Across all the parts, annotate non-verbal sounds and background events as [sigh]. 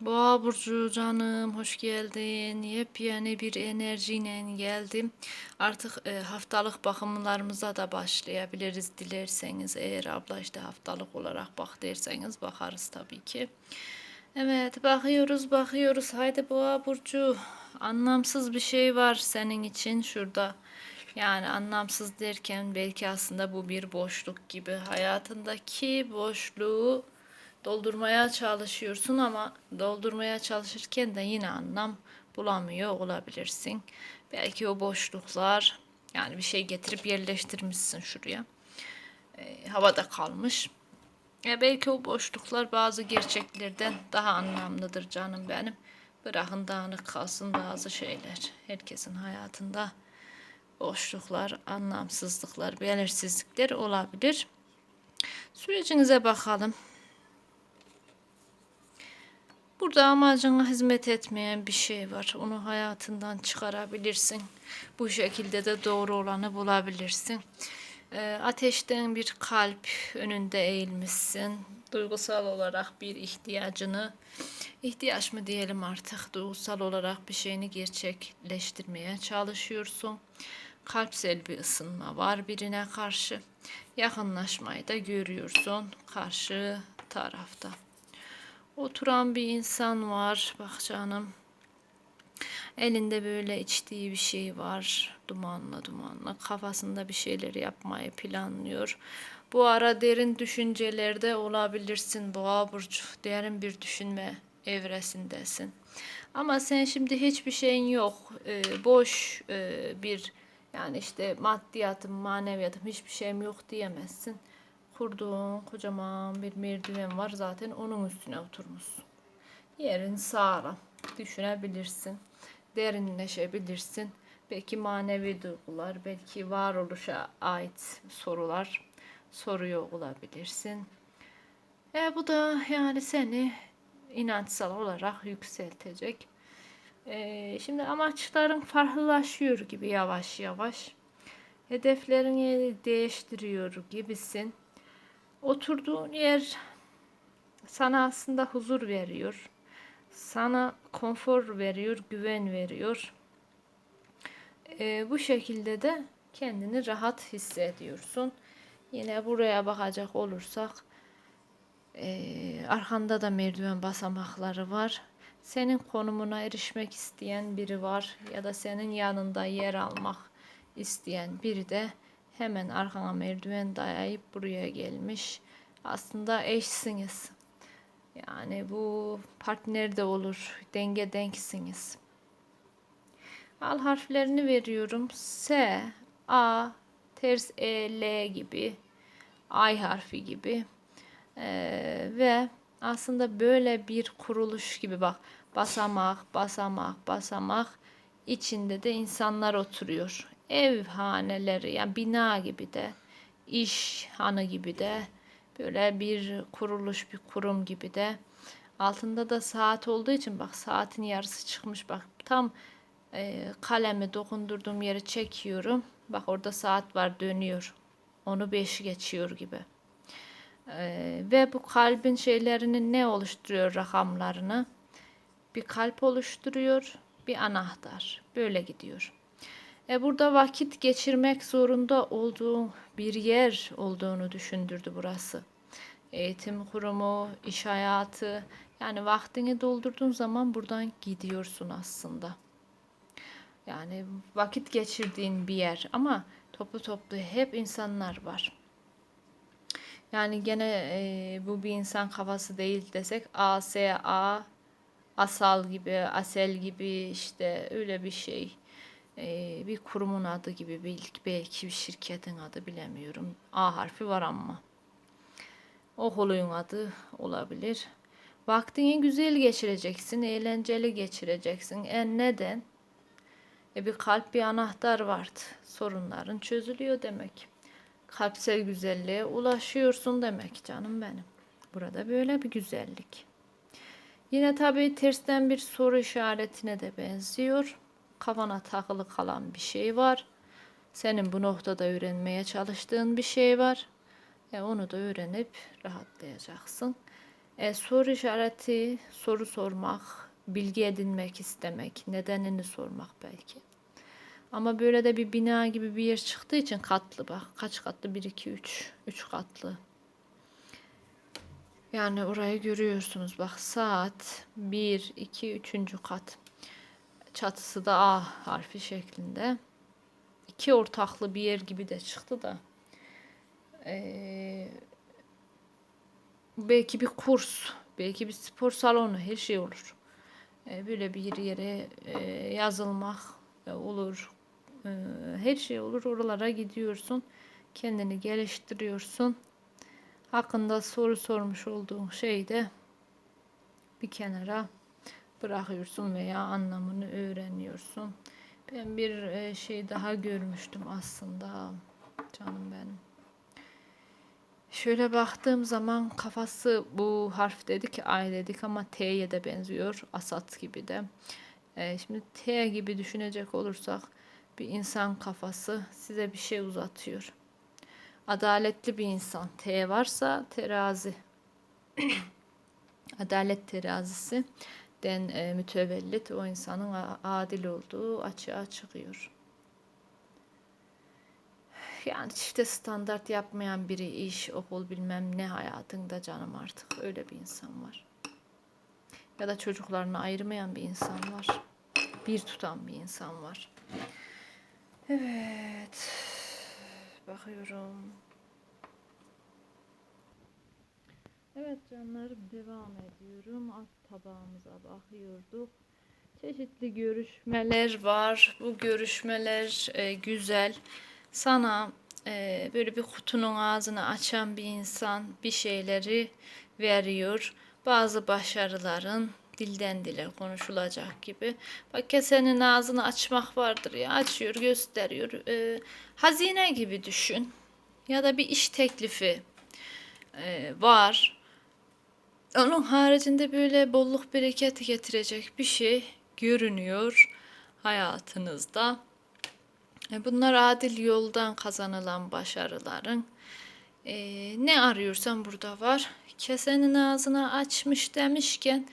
Boğa burcu canım hoş geldin. Yepyeni bir enerjiyle geldim. Artık e, haftalık bakımlarımıza da başlayabiliriz dilerseniz. Eğer abla işte haftalık olarak bak derseniz bakarız tabii ki. Evet bakıyoruz bakıyoruz. Haydi Boğa burcu. Anlamsız bir şey var senin için şurada. Yani anlamsız derken belki aslında bu bir boşluk gibi. Hayatındaki boşluğu doldurmaya çalışıyorsun ama doldurmaya çalışırken de yine anlam bulamıyor olabilirsin. Belki o boşluklar yani bir şey getirip yerleştirmişsin şuraya. E, havada kalmış. E, belki o boşluklar bazı gerçeklerden daha anlamlıdır canım benim. Bırakın dağınık kalsın bazı şeyler. Herkesin hayatında boşluklar, anlamsızlıklar, belirsizlikler olabilir. Sürecinize bakalım. Burada amacına hizmet etmeyen bir şey var. Onu hayatından çıkarabilirsin. Bu şekilde de doğru olanı bulabilirsin. Ee, ateşten bir kalp önünde eğilmişsin. Duygusal olarak bir ihtiyacını, ihtiyaç mı diyelim artık, duygusal olarak bir şeyini gerçekleştirmeye çalışıyorsun. Kalpsel bir ısınma var birine karşı. Yakınlaşmayı da görüyorsun karşı tarafta. Oturan bir insan var. Bak canım. Elinde böyle içtiği bir şey var. Dumanla dumanla. Kafasında bir şeyler yapmayı planlıyor. Bu ara derin düşüncelerde olabilirsin Boğa Burcu. Derin bir düşünme evresindesin. Ama sen şimdi hiçbir şeyin yok. Ee, boş e, bir yani işte maddiyatım, maneviyatım hiçbir şeyim yok diyemezsin kurduğun kocaman bir merdiven var zaten onun üstüne oturmuşsun. Yerin sağlam. Düşünebilirsin. Derinleşebilirsin. Belki manevi duygular, belki varoluşa ait sorular soruyor olabilirsin. E, bu da yani seni inançsal olarak yükseltecek. E, şimdi amaçların farklılaşıyor gibi yavaş yavaş. Hedeflerini değiştiriyor gibisin. Oturduğun yer sana aslında huzur veriyor. Sana konfor veriyor, güven veriyor. Ee, bu şekilde de kendini rahat hissediyorsun. Yine buraya bakacak olursak e, arkanda da merdiven basamakları var. Senin konumuna erişmek isteyen biri var ya da senin yanında yer almak isteyen biri de hemen arkana merdiven dayayıp buraya gelmiş. Aslında eşsiniz. Yani bu partner de olur. Denge denksiniz. Al harflerini veriyorum. S, A, ters E, L gibi. Ay harfi gibi. Ee, ve aslında böyle bir kuruluş gibi bak. Basamak, basamak, basamak. içinde de insanlar oturuyor ev haneleri yani bina gibi de iş hanı gibi de böyle bir kuruluş bir kurum gibi de. Altında da saat olduğu için bak saatin yarısı çıkmış bak tam e, kalemi dokundurduğum yeri çekiyorum. Bak orada saat var dönüyor. Onu beş geçiyor gibi. E, ve bu kalbin şeylerini ne oluşturuyor rakamlarını? Bir kalp oluşturuyor bir anahtar. Böyle gidiyor e, burada vakit geçirmek zorunda olduğu bir yer olduğunu düşündürdü burası. Eğitim kurumu, iş hayatı yani vaktini doldurduğun zaman buradan gidiyorsun aslında. Yani vakit geçirdiğin bir yer ama toplu toplu hep insanlar var. Yani gene e, bu bir insan kafası değil desek A, S, A, asal gibi, asel gibi işte öyle bir şey e, bir kurumun adı gibi belki, belki bir şirketin adı bilemiyorum. A harfi var ama. O holuyun adı olabilir. Vaktini güzel geçireceksin, eğlenceli geçireceksin. E neden? E bir kalp bir anahtar vardı. Sorunların çözülüyor demek. Kalpsel güzelliğe ulaşıyorsun demek canım benim. Burada böyle bir güzellik. Yine tabii tersten bir soru işaretine de benziyor kafana takılı kalan bir şey var. Senin bu noktada öğrenmeye çalıştığın bir şey var. E onu da öğrenip rahatlayacaksın. E, soru işareti, soru sormak, bilgi edinmek istemek, nedenini sormak belki. Ama böyle de bir bina gibi bir yer çıktığı için katlı bak. Kaç katlı? 1, 2, 3. 3 katlı. Yani orayı görüyorsunuz. Bak saat 1, 2, 3. kat. Çatısı da A harfi şeklinde. İki ortaklı bir yer gibi de çıktı da. Ee, belki bir kurs, belki bir spor salonu, her şey olur. Ee, böyle bir yere e, yazılmak olur. Ee, her şey olur. Oralara gidiyorsun. Kendini geliştiriyorsun. Hakkında soru sormuş olduğun şeyi de bir kenara bırakıyorsun veya anlamını öğreniyorsun. Ben bir e, şey daha görmüştüm aslında canım benim. Şöyle baktığım zaman kafası bu harf dedik ay dedik ama T'ye de benziyor. Asat gibi de. E, şimdi T gibi düşünecek olursak bir insan kafası size bir şey uzatıyor. Adaletli bir insan. T varsa terazi. [coughs] Adalet terazisi den e, mütevellit o insanın adil olduğu açığa çıkıyor. Yani çifte standart yapmayan biri iş, okul bilmem ne hayatında canım artık öyle bir insan var. Ya da çocuklarını ayırmayan bir insan var. Bir tutan bir insan var. Evet. Bakıyorum. Evet canlarım devam ediyorum. Alt tabağımıza bakıyorduk. Çeşitli görüşmeler var. Bu görüşmeler e, güzel. Sana e, böyle bir kutunun ağzını açan bir insan bir şeyleri veriyor. Bazı başarıların dilden dile konuşulacak gibi. Bak kesenin ağzını açmak vardır ya açıyor gösteriyor. E, hazine gibi düşün. Ya da bir iş teklifi e, var onun haricinde böyle bolluk bereket getirecek bir şey görünüyor hayatınızda. E, bunlar adil yoldan kazanılan başarıların. E, ne arıyorsan burada var. Kesenin ağzını açmış demişken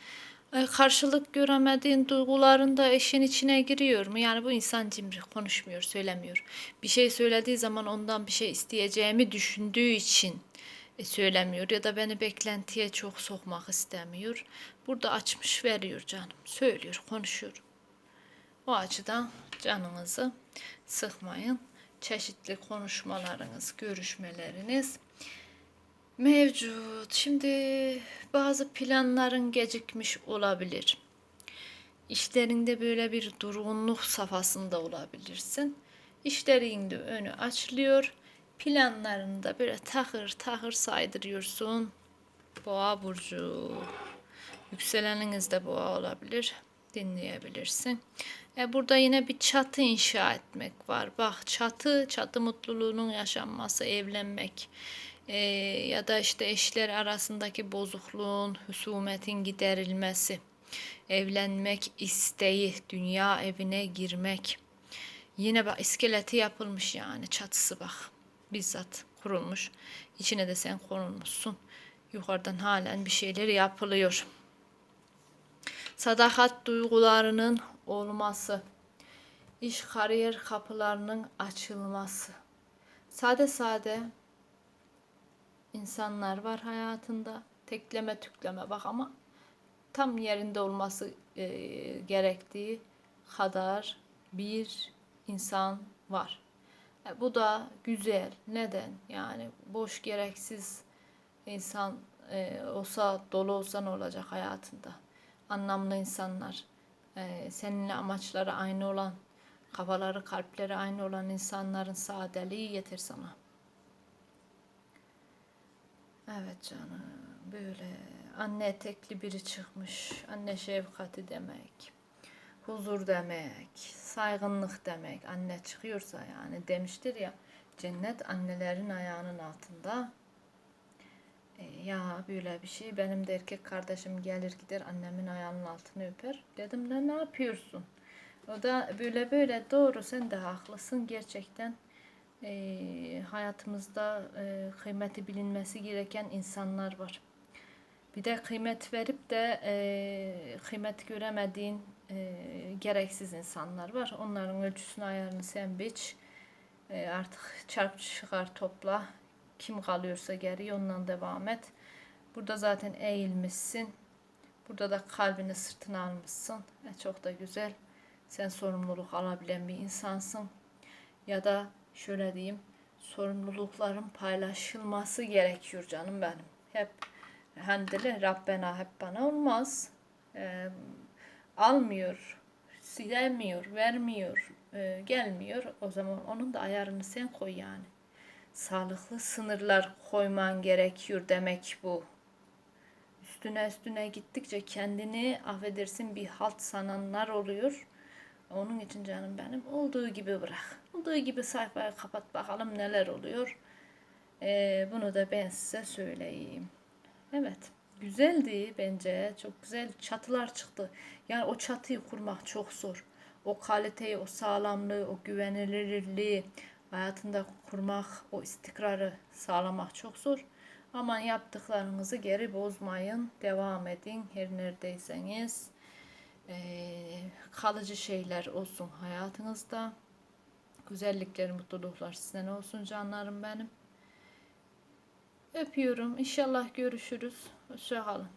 e, karşılık göremediğin duyguların da işin içine giriyor mu? Yani bu insan cimri konuşmuyor, söylemiyor. Bir şey söylediği zaman ondan bir şey isteyeceğimi düşündüğü için söylemiyor ya da beni beklentiye çok sokmak istemiyor. Burada açmış veriyor canım. Söylüyor, konuşuyor. O açıdan canınızı sıkmayın. Çeşitli konuşmalarınız, görüşmeleriniz mevcut. Şimdi bazı planların gecikmiş olabilir. İşlerinde böyle bir durgunluk safhasında olabilirsin. İşlerinde önü açılıyor planlarını da böyle takır takır saydırıyorsun. Boğa burcu. Yükseleniniz de boğa olabilir. Dinleyebilirsin. E burada yine bir çatı inşa etmek var. Bak çatı, çatı mutluluğunun yaşanması, evlenmek. E, ya da işte eşler arasındaki bozukluğun, husumetin giderilmesi. Evlenmek isteği, dünya evine girmek. Yine bak iskeleti yapılmış yani çatısı bak bizzat kurulmuş. İçine de sen konulmuşsun. Yukarıdan halen bir şeyler yapılıyor. Sadakat duygularının olması. iş kariyer kapılarının açılması. Sade sade insanlar var hayatında. Tekleme tükleme bak ama tam yerinde olması e, gerektiği kadar bir insan var. E, bu da güzel. Neden? Yani boş gereksiz insan e, olsa dolu olsa ne olacak hayatında? Anlamlı insanlar, e, seninle amaçları aynı olan, kafaları, kalpleri aynı olan insanların sadeliği yeter sana. Evet canım, böyle anne etekli biri çıkmış, anne şefkati demek huzur demek, saygınlık demek. Anne çıkıyorsa yani demiştir ya cennet annelerin ayağının altında. E, ya böyle bir şey benim de erkek kardeşim gelir gider annemin ayağının altını öper. Dedim ne ne yapıyorsun? O da böyle böyle doğru sen de haklısın gerçekten. E, hayatımızda e, kıymeti bilinmesi gereken insanlar var. Bir de kıymet verip de e, kıymet göremediğin e, gereksiz insanlar var. Onların ölçüsünü ayarını sen biç. E, artık çarp çıkar topla. Kim kalıyorsa geri ondan devam et. Burada zaten eğilmişsin. Burada da kalbini sırtına almışsın. E, çok da güzel. Sen sorumluluk alabilen bir insansın. Ya da şöyle diyeyim, sorumlulukların paylaşılması gerekiyor canım benim. Hep derler Rabbena hep bana olmaz. Ee, almıyor, silemiyor, vermiyor, e, gelmiyor. O zaman onun da ayarını sen koy yani. Sağlıklı sınırlar koyman gerekiyor demek bu üstüne üstüne gittikçe kendini affedersin bir halt sananlar oluyor. Onun için canım benim olduğu gibi bırak. Olduğu gibi sayfayı kapat bakalım neler oluyor. Ee, bunu da ben size söyleyeyim. Evet. Güzeldi bence. Çok güzel çatılar çıktı. Yani o çatıyı kurmak çok zor. O kaliteyi, o sağlamlığı, o güvenilirliği hayatında kurmak, o istikrarı sağlamak çok zor. Aman yaptıklarınızı geri bozmayın. Devam edin her neredeyseniz. Ee, kalıcı şeyler olsun hayatınızda. Güzellikler, mutluluklar sizden olsun canlarım benim. Öpüyorum. İnşallah görüşürüz. Hoşça kalın.